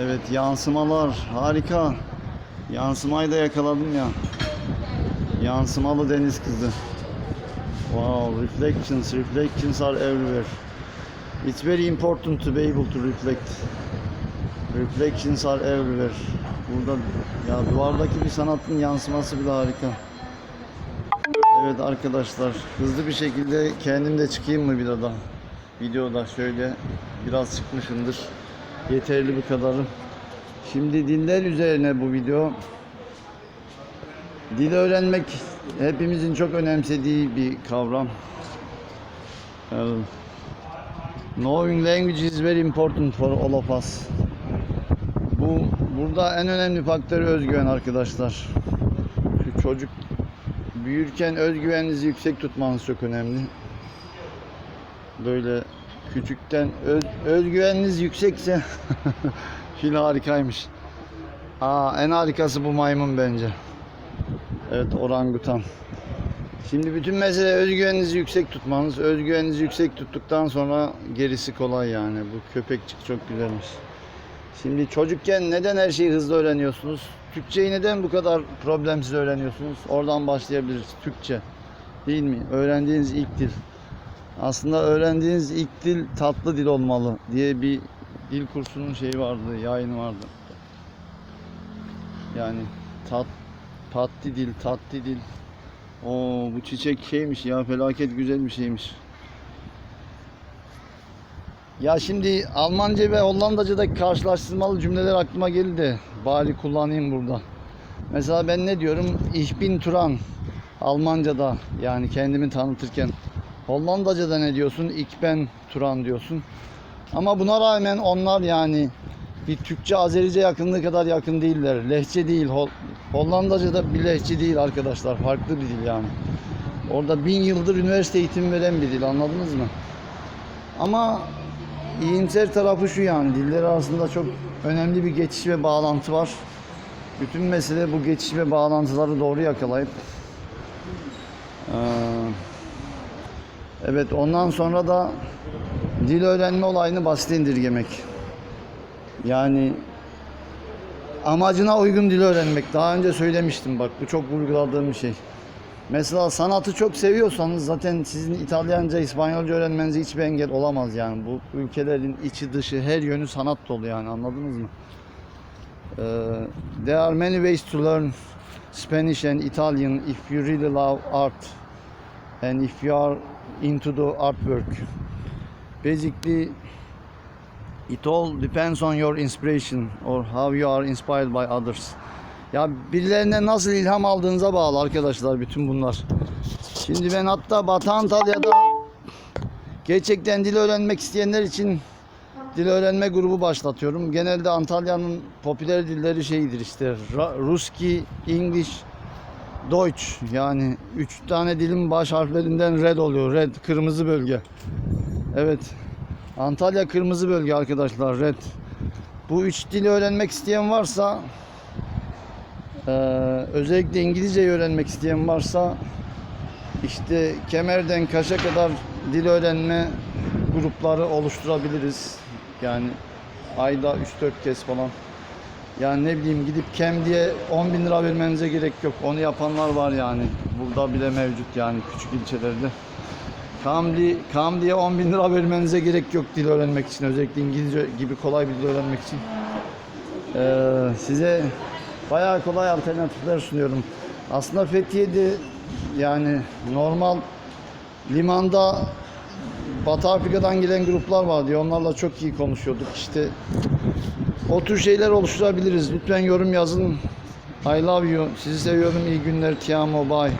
Evet yansımalar harika. Yansımayı da yakaladım ya. Yansımalı deniz kızı. Wow, reflections, reflections are everywhere. It's very important to be able to reflect. Reflections are everywhere. Burada ya duvardaki bir sanatın yansıması bile harika. Evet arkadaşlar hızlı bir şekilde kendim de çıkayım mı bir daha? Videoda şöyle biraz çıkmışımdır. Yeterli bu kadarı. Şimdi diller üzerine bu video. Dil öğrenmek hepimizin çok önemsediği bir kavram. Ee, Knowing language is very important for all of us. Bu burada en önemli faktör özgüven arkadaşlar. Şu çocuk büyürken özgüveninizi yüksek tutmanız çok önemli. Böyle küçükten öz, özgüveniniz yüksekse fil harikaymış. Aa, en harikası bu maymun bence. Evet orangutan. Şimdi bütün mesele özgüveninizi yüksek tutmanız. Özgüveninizi yüksek tuttuktan sonra gerisi kolay yani. Bu köpekçik çok güzelmiş. Şimdi çocukken neden her şeyi hızlı öğreniyorsunuz? Türkçeyi neden bu kadar problemsiz öğreniyorsunuz? Oradan başlayabiliriz. Türkçe. Değil mi? Öğrendiğiniz ilk dil. Aslında öğrendiğiniz ilk dil tatlı dil olmalı diye bir dil kursunun şeyi vardı, yayını vardı. Yani tat, tatlı dil, tatlı dil. Oo bu çiçek şeymiş ya felaket güzel bir şeymiş. Ya şimdi Almanca ve Hollandaca'daki karşılaştırmalı cümleler aklıma geldi. Bari kullanayım burada. Mesela ben ne diyorum? Ich bin Turan. Almanca'da yani kendimi tanıtırken. Hollandaca'da ne diyorsun? Ich ben Turan diyorsun. Ama buna rağmen onlar yani bir Türkçe Azerice yakınlığı kadar yakın değiller. Lehçe değil. Hol- Hollandaca'da bir lehçe değil arkadaşlar. Farklı bir dil yani. Orada bin yıldır üniversite eğitimi veren bir dil anladınız mı? Ama iyimser tarafı şu yani diller arasında çok önemli bir geçiş ve bağlantı var. Bütün mesele bu geçiş ve bağlantıları doğru yakalayıp eee, evet ondan sonra da dil öğrenme olayını basit indirgemek. Yani amacına uygun dil öğrenmek. Daha önce söylemiştim bak bu çok vurguladığım bir şey. Mesela sanatı çok seviyorsanız zaten sizin İtalyanca, İspanyolca öğrenmenize hiçbir engel olamaz yani. Bu ülkelerin içi dışı her yönü sanat dolu yani anladınız mı? Ee, there are many ways to learn Spanish and Italian if you really love art and if you are into the artwork. Basically it all depends on your inspiration or how you are inspired by others. Ya birilerine nasıl ilham aldığınıza bağlı arkadaşlar bütün bunlar. Şimdi ben hatta Batı Antalya'da gerçekten dil öğrenmek isteyenler için dil öğrenme grubu başlatıyorum. Genelde Antalya'nın popüler dilleri şeydir işte Ruski, English, Deutsch yani üç tane dilin baş harflerinden red oluyor. Red kırmızı bölge. Evet. Antalya kırmızı bölge arkadaşlar red. Bu üç dili öğrenmek isteyen varsa ee, özellikle İngilizceyi öğrenmek isteyen varsa işte Kemer'den Kaş'a kadar dil öğrenme grupları oluşturabiliriz. Yani ayda 3-4 kez falan. Yani ne bileyim gidip kem diye 10 bin lira vermenize gerek yok. Onu yapanlar var yani. Burada bile mevcut yani küçük ilçelerde. Kam diye 10 bin lira vermenize gerek yok dil öğrenmek için. Özellikle İngilizce gibi kolay bir dil öğrenmek için. Ee, size bayağı kolay alternatifler sunuyorum. Aslında Fethiye'de yani normal limanda Batı Afrika'dan gelen gruplar var diye onlarla çok iyi konuşuyorduk. İşte o tür şeyler oluşturabiliriz. Lütfen yorum yazın. I love you. Sizi seviyorum. İyi günler. Ti amo. Bye.